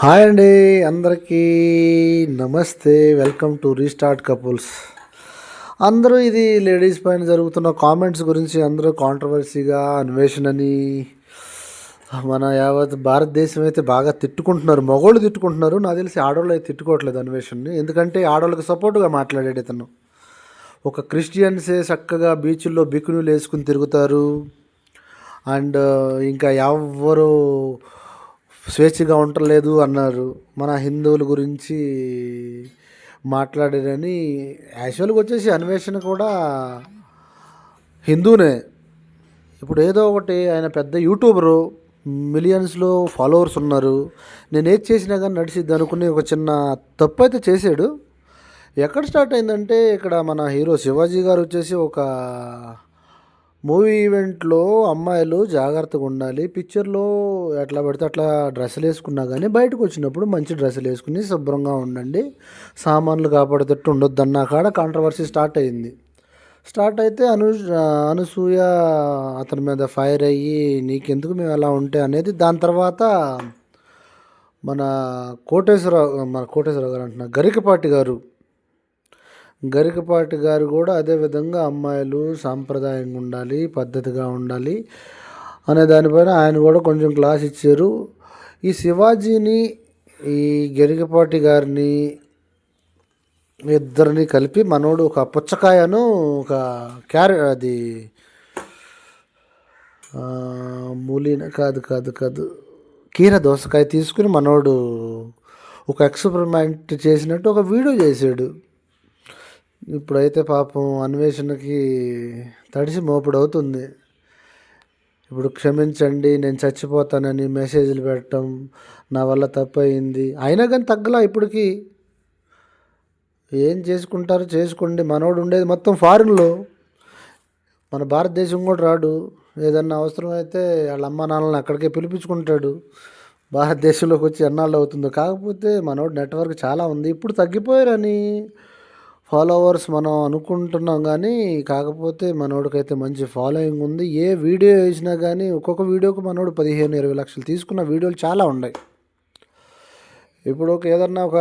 Hi అండి అందరికీ నమస్తే. వెల్కమ్ టు రీస్టార్ట్ కపుల్స్ అందరూ ఇది లేడీస్ పైన జరుగుతున్న కామెంట్స్ గురించి అందరూ కాంట్రవర్సీగా అన్వేషణ అని మన యావత్ భారతదేశం అయితే బాగా తిట్టుకుంటున్నారు. మగోళ్ళు తిట్టుకుంటున్నారు. నాకు తెలిసి ఆడవాళ్ళు అయితే తిట్టుకోవట్లేదు అన్వేషణని. ఎందుకంటే ఆడవాళ్ళకి సపోర్టుగా మాట్లాడాడు ఇతను. ఒక క్రిస్టియన్సే చక్కగా బీచ్ల్లో బికునీలు వేసుకుని తిరుగుతారు. అండ్ ఇంకా ఎవరు స్వేచ్ఛగా ఉండలేదు అన్నారు. మన హిందువుల గురించి మాట్లాడారని యాక్చువల్గా వచ్చేసి అన్వేషణ కూడా హిందూనే. ఇప్పుడు ఏదో ఒకటి ఆయన పెద్ద యూట్యూబరు మిలియన్స్లో ఫాలోవర్స్ ఉన్నారు. నేను ఏది చేసినా కానీ నడిచిద్ది అనుకుని ఒక చిన్న తప్పు అయితే చేశాడు. ఎక్కడ స్టార్ట్ అయిందంటే ఇక్కడ మన హీరో శివాజీ గారు వచ్చేసి ఒక మూవీ ఈవెంట్లో అమ్మాయిలు జాగ్రత్తగా ఉండాలి. పిక్చర్లో ఎట్లా పడితే అట్లా డ్రెస్సులు వేసుకున్నా కానీ బయటకు వచ్చినప్పుడు మంచి డ్రెస్సులు వేసుకుని శుభ్రంగా ఉండండి. సామాన్లు కాపాడేటట్టు ఉండొద్దు అన్న కాడ కాంట్రవర్సీ స్టార్ట్ అయింది. స్టార్ట్ అయితే అను అనసూయ అతని మీద ఫైర్ అయ్యి నీకెందుకు మేము ఎలా ఉంటే అనేది దాని తర్వాత మన కోటేశ్వరరావు మన కోటేశ్వరరావు గారు అంటున్నా గరికపాటి గారు గరికపాటి గారు కూడా అదే విధంగా అమ్మాయిలు సాంప్రదాయంగా ఉండాలి పద్ధతిగా ఉండాలి అనే దానిపైన ఆయన కూడా కొంచెం క్లాస్ ఇచ్చారు. ఈ శివాజీని ఈ గరికపాటి గారిని ఇద్దరిని కలిపి మనోడు ఒక పుచ్చకాయను ఒక క్యారెట్ అది మూలిన కాదు కాదు కాదు కీర దోసకాయ తీసుకుని మనోడు ఒక ఎక్స్పెరిమెంట్ చేసినట్టు ఒక వీడియో చేశాడు. ఇప్పుడైతే పాపం అన్వేషణకి తడిసి మోపుడు అవుతుంది ఇప్పుడు క్షమించండి నేను చచ్చిపోతానని మెసేజ్లు పెట్టడం నా వల్ల తప్పు అయింది అయినా కానీ తగ్గలా ఇప్పటికి. ఏం చేసుకుంటారో చేసుకోండి. మనోడు ఉండేది మొత్తం ఫారిన్లో. మన భారతదేశం కూడా రాడు. ఏదన్నా అవసరం అయితే వాళ్ళ అమ్మ నాన్నలను అక్కడికే పిలిపించుకుంటాడు. భారతదేశంలోకి వచ్చి ఎన్నాళ్ళు అవుతుందో. కాకపోతే మనోడు నెట్వర్క్ చాలా ఉంది. ఇప్పుడు తగ్గిపోయారని. ఫాలోవర్స్ మనం అనుకుంటున్నాం కానీ కాకపోతే మనోడికైతే మంచి ఫాలోయింగ్ ఉంది. ఏ వీడియో వేసినా కానీ ఒక్కొక్క వీడియోకి మనోడు పదిహేను ఇరవై లక్షలు తీసుకున్న వీడియోలు చాలా ఉన్నాయి. ఇప్పుడు ఒక ఏదన్నా ఒక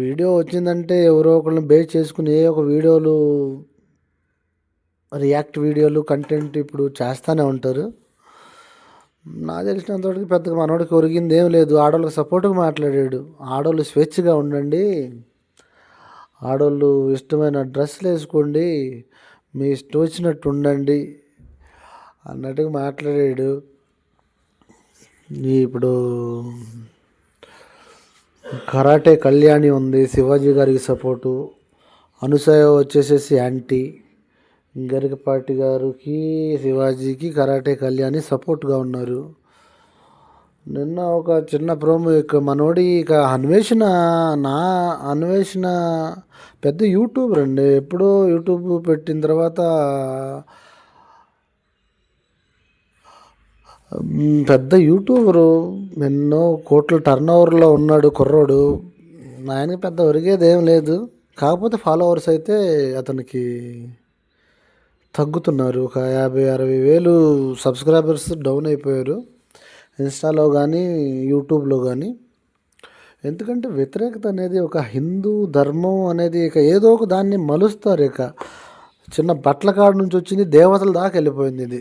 వీడియో వచ్చిందంటే ఎవరో ఒకరిని బేస్ చేసుకుని ఏ ఒక వీడియోలు రియాక్ట్ వీడియోలు కంటెంట్ ఇప్పుడు చేస్తూనే ఉంటారు. నాకు తెలిసినంతవరకు పెద్దగా మనోడికి ఒరిగింది ఏం లేదు. ఆడవాళ్ళకి సపోర్ట్గా మాట్లాడాడు. ఆడవాళ్ళు స్వేచ్ఛగా ఉండండి. ఆడవాళ్ళు ఇష్టమైన డ్రెస్సులు వేసుకోండి మీ ఇష్టం వచ్చినట్టు ఉండండి అన్నట్టుగా మాట్లాడాడు. ఇప్పుడు కరాటే కళ్యాణి ఉంది శివాజీ గారికి సపోర్టు. అనుసయ వచ్చేసేసి యాంటీ గరికపాటి గారికి శివాజీకి కరాటే కళ్యాణి సపోర్ట్గా ఉన్నారు. నిన్న ఒక చిన్న ప్రోమో ఇక మనోడి ఇక అన్వేషణ నా అన్వేషణ పెద్ద యూట్యూబర్ అండి. ఎప్పుడో యూట్యూబ్ పెట్టిన తర్వాత పెద్ద యూట్యూబరు ఎన్నో కోట్ల టర్న్ ఓవర్లో ఉన్నాడు కుర్రోడు. ఆయనకి పెద్ద ఒరిగేది ఏం లేదు. కాకపోతే ఫాలోవర్స్ అయితే అతనికి తగ్గుతున్నారు. ఒక యాభై అరవై వేలు సబ్స్క్రైబర్స్ డౌన్ అయిపోయారు. ఇన్స్టాలో కానీ యూట్యూబ్లో కానీ. ఎందుకంటే వ్యతిరేకత అనేది ఒక హిందూ ధర్మం అనేది ఇక ఏదో ఒక దాన్ని మలుస్తారు ఇక. చిన్న బట్టల కాడ నుంచి వచ్చింది దేవతల దాకా వెళ్ళిపోయింది ఇది.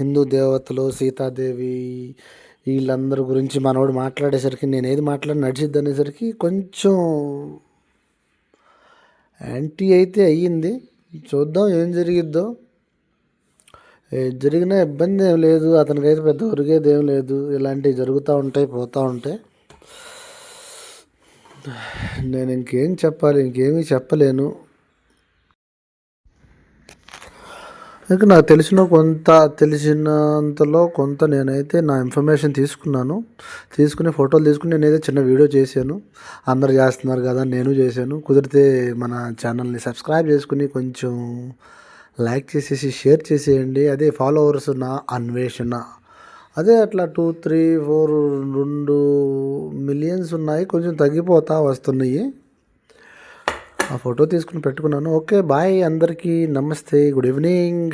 హిందూ దేవతలు సీతాదేవి వీళ్ళందరి గురించి మనోడు మాట్లాడేసరికి నేను ఏది మాట్లాడి నడిచిద్ది అనేసరికి కొంచెం యాంటీ అయితే అయ్యింది. చూద్దాం ఏం జరిగిద్దో. జరిగిన ఇబ్బంది ఏం లేదు. అతనికైతే పెద్ద ఒరిగేది ఏం లేదు. ఇలాంటివి జరుగుతూ ఉంటాయి పోతూ ఉంటాయి. నేను ఇంకేం చెప్పాలి ఇంకేమీ చెప్పలేను. ఇక నాకు తెలిసిన కొంత తెలిసినంతలో కొంత నేనైతే నా ఇన్ఫర్మేషన్ తీసుకున్నాను. తీసుకుని ఫోటోలు తీసుకుని నేనైతే చిన్న వీడియో చేశాను. అందరు చేస్తున్నారు కదా నేను చేశాను. కుదిరితే మన ఛానల్ని సబ్స్క్రైబ్ చేసుకుని కొంచెం లైక్ చేసేసి షేర్ చేసేయండి. అదే ఫాలోవర్స్ నా అన్వేషణ. అదే అట్లా టూ త్రీ ఫోర్ రెండు మిలియన్స్ ఉన్నాయి. కొంచెం తగ్గిపోతా వస్తున్నాయి. ఆ ఫోటో తీసుకుని పెట్టుకున్నాను. ఓకే బాయ్ అందరికీ. నమస్తే గుడ్ ఈవినింగ్.